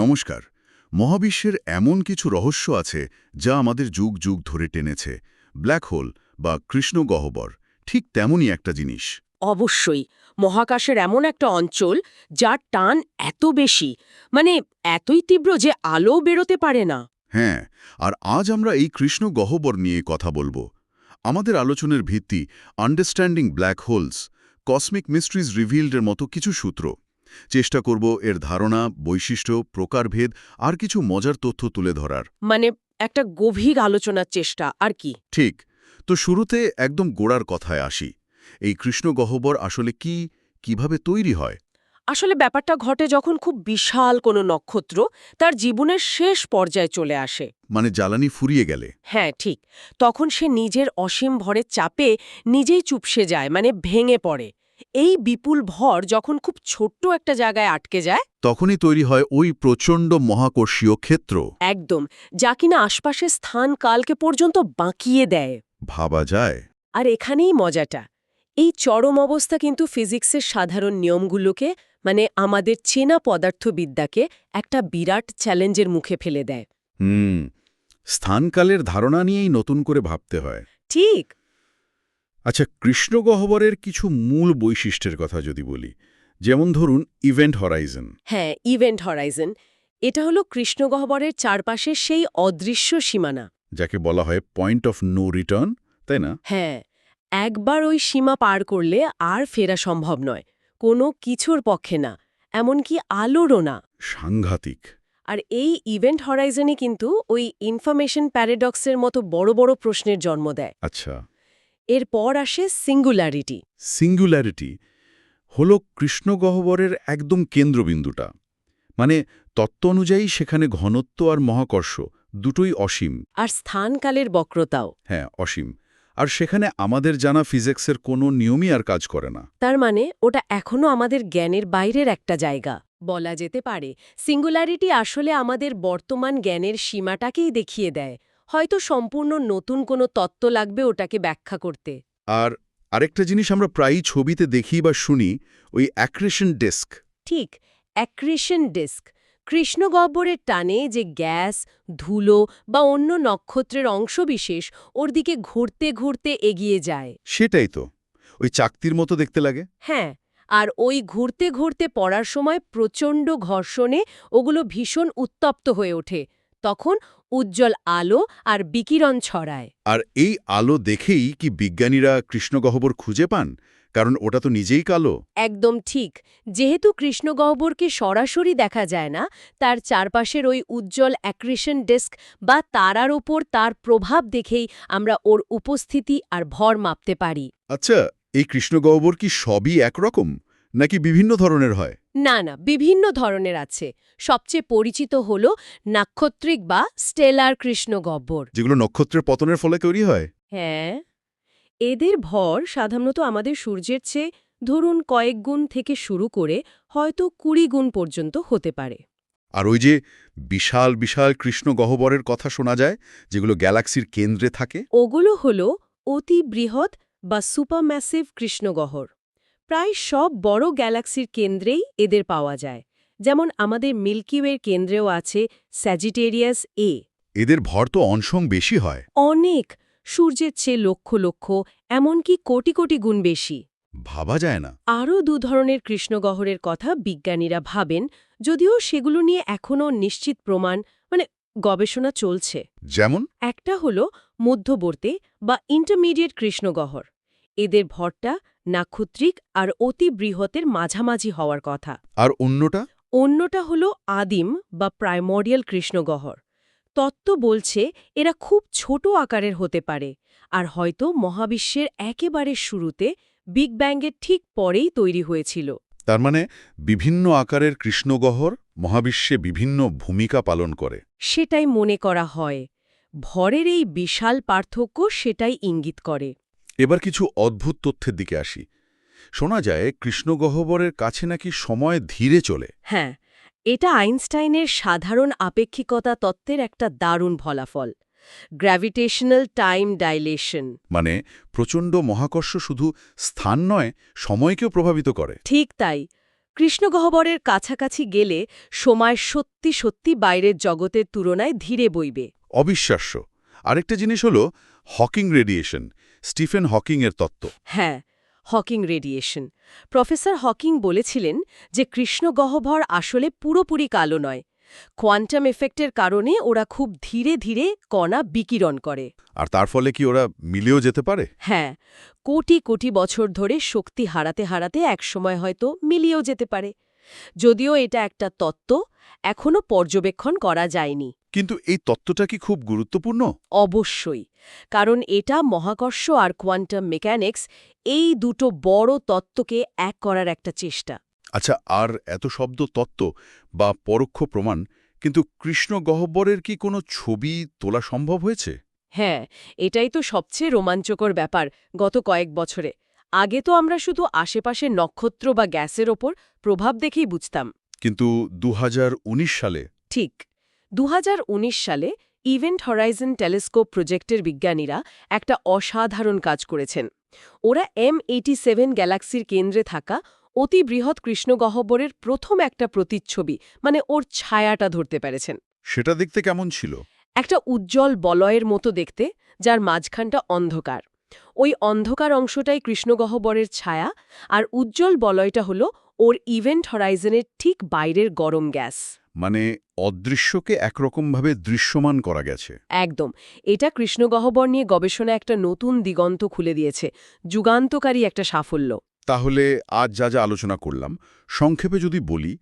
নমস্কার। মহাবিশ্বের এমন কিছু রহস্য আছে যা আমাদের যুগ যুগ ধরে টেনেছে। ব্ল্যাক হোল বা কৃষ্ণ গহ্বর ঠিক তেমনই একটা জিনিস। অবশ্যই মহাকাশের এমন একটা অঞ্চল যার টান এত বেশি মানে এতই তীব্র যে আলো বেরোতে পারে না। হ্যাঁ আর আজ আমরা এই কৃষ্ণ গহ্বর নিয়ে কথা বলব। আমাদের আলোচনার ভিত্তি understanding black holes cosmic mysteries রিভিল্ডের মতো কিছু সূত্র। চেষ্টা করব এর ধারণা বৈশিষ্ট্য প্রকারভেদ আর কিছু মজার তথ্য তুলে ধরার। মানে একটা গভীর আলোচনার চেষ্টা আর কি? ঠিক। তো শুরুতে একদম গোড়ার কথায় আসি। এই কৃষ্ণ গহ্বর আসলে কি কীভাবে তৈরি হয়? আসলে ব্যাপারটা ঘটে যখন খুব বিশাল কোনো নক্ষত্র তার জীবনের শেষ পর্যায়ে চলে আসে। মানে জ্বালানি ফুরিয়ে গেলে। হ্যাঁ ঠিক। তখন সে নিজের অসীম ভরের চাপে নিজেই চুপসে যায় মানে ভেঙে পড়ে। এই বিপুল ভর যখন খুব ছোট্ট একটা জায়গায় আটকে যায় তখনই তৈরি হয় ওই প্রচণ্ড মহাকর্ষীয় ক্ষেত্র। একদম যা কিনা আশপাশের স্থান কালকে পর্যন্ত বাঁকিয়ে দেয়। ভাবা যায়। আর এখানেই মজাটা এই চরম অবস্থা কিন্তু ফিজিক্সের সাধারণ নিয়মগুলোকে মানে আমাদের চেনা পদার্থবিদ্যাকে একটা বিরাট চ্যালেঞ্জের মুখে ফেলে দেয়। হুম স্থানকালের ধারণা নিয়েই নতুন করে ভাবতে হয়। ঠিক। আচ্ছা কৃষ্ণ গহ্বরের কিছু মূল বৈশিষ্ট্যের কথা যদি বলি যেমন ধরুন ইভেন্ট হরাইজন। হ্যাঁ ইভেন্ট হরাইজন। এটা হলো কৃষ্ণগহ্বরের চারপাশে সেই অদৃশ্য সীমানা। যাকে বলা হয় পয়েন্ট অফ নো রিটার্ন তাই না? হ্যাঁ একবার ওই সীমা পার করলে আর ফেরা সম্ভব নয় কোনো কিছুর পক্ষে না এমনকি আলোরও না। সাংঘাতিক। আর এই ইভেন্ট হরাইজনে কিন্তু ওই ইনফরমেশন প্যারাডক্সের মতো বড় বড় প্রশ্নের জন্ম দেয়। আচ্ছা। এরপর আসে সিঙ্গুলারিটি সিঙ্গুলারিটি হল কৃষ্ণগহ্বরের একদম কেন্দ্রবিন্দুটা। মানে তত্ত্ব অনুযায়ী সেখানে ঘনত্ব আর মহাকর্ষ দুটোই অসীম। আর স্থানকালের বক্রতাও। হ্যাঁ অসীম। আর সেখানে আমাদের জানা ফিজিক্সের কোনো নিয়মই আর কাজ করে না। তার মানে ওটা এখনও আমাদের জ্ঞানের বাইরের একটা জায়গা। বলা যেতে পারে সিঙ্গুলারিটি আসলে আমাদের বর্তমান জ্ঞানের সীমাটাকেই দেখিয়ে দেয়। হয়তো সম্পূর্ণ নতুন কোনো তত্ত্ব লাগবে ওটাকে ব্যাখ্যা করতে। আর আরেকটা জিনিস আমরা প্রায়ই ছবিতে দেখি বা শুনি ওই অ্যাক্রেশন ডিস্ক। ঠিক অ্যাক্রিশন ডিস্ক। কৃষ্ণগহ্বরের টানে যে গ্যাস ধুলো বা অন্য নক্ষত্রের অংশবিশেষ ওর দিকে ঘুরতে ঘুরতে এগিয়ে যায়। সেটাই তো। ওই চাকতির মতো দেখতে লাগে। হ্যাঁ আর ওই ঘুরতে ঘুরতে পড়ার সময় প্রচণ্ড ঘর্ষণে ওগুলো ভীষণ উত্তপ্ত হয়ে ওঠে। তখন উজ্জ্বল আলো আর বিকিরণ ছড়ায়। আর এই আলো দেখেই কি বিজ্ঞানীরা কৃষ্ণগহ্বর খুঁজে পান? কারণ ওটা তো নিজেই কালো। একদম ঠিক। যেহেতু কৃষ্ণগহ্বরকে সরাসরি দেখা যায় না তার চারপাশের ওই উজ্জ্বল অ্যাক্রিশন ডেস্ক বা তারার ওপর তার প্রভাব দেখেই আমরা ওর উপস্থিতি আর ভর মাপতে পারি। আচ্ছা এই কৃষ্ণগহ্বর কি সবই একরকম? নাকি বিভিন্ন ধরনের হয়? না না বিভিন্ন ধরনের আছে। সবচেয়ে পরিচিত হল নাক্ষত্রিক বা স্টেলার কৃষ্ণ কৃষ্ণগহ্বর যেগুলো নক্ষত্রের পতনের ফলে তৈরি হয়? হ্যাঁ। এদের ভর সাধারণত আমাদের সূর্যের চেয়ে ধরুন কয়েক গুণ থেকে শুরু করে হয়তো কুড়ি গুণ পর্যন্ত হতে পারে। আর ওই যে বিশাল বিশাল কৃষ্ণগহ্বরের কথা শোনা যায় যেগুলো গ্যালাক্সির কেন্দ্রে থাকে? ওগুলো হল অতি বৃহৎ বা সুপারম্যাসিভ কৃষ্ণগহ্বর প্রায় সব বড় গ্যালাক্সির কেন্দ্রেই এদের পাওয়া যায়। যেমন আমাদের মিল্কিওয়ের কেন্দ্রেও আছে স্যাজিটেরিয়াস এ। এদের ভর তো অনসং বেশি হয়। অনেক। সূর্যের চেয়ে লক্ষ লক্ষ এমনকি কোটি কোটি গুণ বেশি। ভাবা যায় না। আরও দু ধরনের কৃষ্ণগহরের কথা বিজ্ঞানীরা ভাবেন যদিও সেগুলো নিয়ে এখনও নিশ্চিত প্রমাণ মানে গবেষণা চলছে। যেমন? একটা হল মধ্যবর্তী বা ইন্টারমিডিয়েট কৃষ্ণগহ্বর। এদের ভরটা নাক্ষত্রিক আর অতি বৃহতের মাঝামাঝি হওয়ার কথা। আর অন্যটা? অন্যটা হল আদিম বা প্রাইমোডিয়াল কৃষ্ণগহ্বর। তত্ত্ব বলছে এরা খুব ছোট আকারের হতে পারে আর হয়তো মহাবিশ্বের একেবারে শুরুতে বিগ ব্যাংয়ের ঠিক পরেই তৈরি হয়েছিল। তার মানে বিভিন্ন আকারের কৃষ্ণগহ্বর মহাবিশ্বে বিভিন্ন ভূমিকা পালন করে। সেটাই মনে করা হয়। ভরের এই বিশাল পার্থক্য সেটাই ইঙ্গিত করে। এবার কিছু অদ্ভুত তথ্যের দিকে আসি। শোনা যায় কৃষ্ণগহ্বরের কাছে নাকি সময় ধীরে চলে। হ্যাঁ এটা আইনস্টাইনের সাধারণ আপেক্ষিকতা তত্ত্বের একটা দারুণ ফলাফল। Gravitational time dilation. মানে প্রচণ্ড মহাকর্ষ শুধু স্থান নয় সময়কেও প্রভাবিত করে। ঠিক তাই। কৃষ্ণগহ্বরের কাছাকাছি গেলে সময় সত্যি সত্যি বাইরের জগতের তুলনায় ধীরে বইবে। অবিশ্বাস্য। আরেকটা জিনিস হলো হকিং রেডিয়েশন। স্টিফেন হকিংয়ের তত্ত্ব। হ্যাঁ হকিং রেডিয়েশন। প্রফেসর হকিং বলেছিলেন যে কৃষ্ণগহ্বর আসলে পুরোপুরি কালো নয়। কোয়ান্টাম এফেক্টের কারণে ওরা খুব ধীরে ধীরে কণা বিকিরণ করে। আর তার ফলে কি ওরা মিলেও যেতে পারে? হ্যাঁ কোটি কোটি বছর ধরে শক্তি হারাতে হারাতে একসময় হয়তো মিলিয়েও যেতে পারে। যদিও এটা একটা তত্ত্ব এখনও পর্যবেক্ষণ করা যায়নি। কিন্তু এই তত্ত্বটা কি খুব গুরুত্বপূর্ণ? অবশ্যই কারণ এটা মহাকর্ষ আর কোয়ান্টাম মেকানিক্স এই দুটো বড় তত্ত্বকে এক করার একটা চেষ্টা। আচ্ছা আর এত শব্দ তত্ত্ব বা পরোক্ষ প্রমাণ কিন্তু কৃষ্ণ গহ্বরের কি কোনো ছবি তোলা সম্ভব হয়েছে? হ্যাঁ এটাই তো সবচেয়ে রোমাঞ্চকর ব্যাপার গত কয়েক বছরে। আগে তো আমরা শুধু আশেপাশে নক্ষত্র বা গ্যাসের ওপর প্রভাব দেখেই বুঝতাম। কিন্তু দু হাজার উনিশ সালে ঠিক। দু উনিশ সালে ইভেন্ট হরাইজন টেলিস্কোপ প্রজেক্টের বিজ্ঞানীরা একটা অসাধারণ কাজ করেছেন। ওরা এম এইটি সেভেন গ্যালাক্সির কেন্দ্রে থাকা অতি বৃহৎ কৃষ্ণগহ্বরের প্রথম একটা প্রতিচ্ছবি মানে ওর ছায়াটা ধরতে পেরেছেন। সেটা দেখতে কেমন ছিল? একটা উজ্জ্বল বলয়ের মতো দেখতে যার মাঝখানটা অন্ধকার। ওই অন্ধকার অংশটাই কৃষ্ণগহ্বরের ছায়া আর উজ্জ্বল বলয়টা হল ওর ইভেন্ট হরাইজনের ঠিক বাইরের গরম গ্যাস। মানে অদৃশ্যকে একরকমভাবে দৃশ্যমান করা গেছে। একদম। এটা কৃষ্ণগহ্বর নিয়ে গবেষণা একটা নতুন দিগন্ত খুলে দিয়েছে যুগান্তকারী একটা সাফল্য। তাহলে আজ যা যা আলোচনা করলাম সংক্ষেপে যদি বলি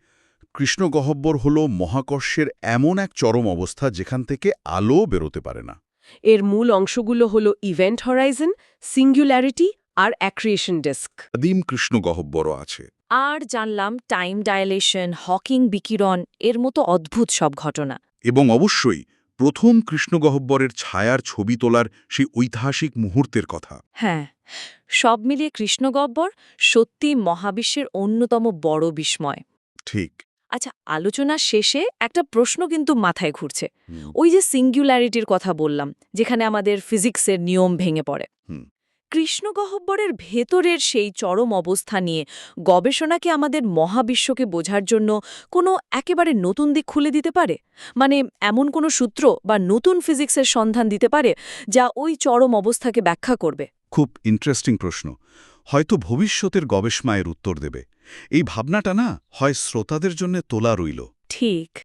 কৃষ্ণগহ্বর হল মহাকর্ষের এমন এক চরম অবস্থা যেখান থেকে আলো বেরোতে পারে না। এর মূল অংশগুলো হল ইভেন্ট হরাইজন সিঙ্গুলারিটি আর অ্যাক্রিয়েশন ডেস্ক। আদিম কৃষ্ণ গহ্বরও আছে। আর জানলাম টাইম ডায়ালেশন হকিং বিকিরণ এর মতো অদ্ভুত সব ঘটনা। এবং অবশ্যই প্রথম কৃষ্ণ গহ্বরের ছায়ার ছবি তোলার সেই ঐতিহাসিক মুহূর্তের কথা। হ্যাঁ সব মিলিয়ে কৃষ্ণগহ্বর সত্যি মহাবিশ্বের অন্যতম বড় বিস্ময়। ঠিক। আচ্ছা আলোচনার শেষে একটা প্রশ্ন কিন্তু মাথায় ঘুরছে। ওই যে সিঙ্গুলারিটির কথা বললাম যেখানে আমাদের ফিজিক্সের নিয়ম ভেঙে পড়ে। হুম। কৃষ্ণগহ্বরের ভেতরের সেই চরম অবস্থা নিয়ে গবেষণাকে আমাদের মহাবিশ্বকে বোঝার জন্য কোনো একেবারে নতুন দিক খুলে দিতে পারে? মানে এমন কোনো সূত্র বা নতুন ফিজিক্সের সন্ধান দিতে পারে যা ওই চরম অবস্থাকে ব্যাখ্যা করবে? খুব ইন্টারেস্টিং প্রশ্ন। হয়তো ভবিষ্যতের গবেষণায়ের উত্তর দেবে। এই ভাবনাটা না হয় শ্রোতাদের জন্য তোলা রইল। ঠিক।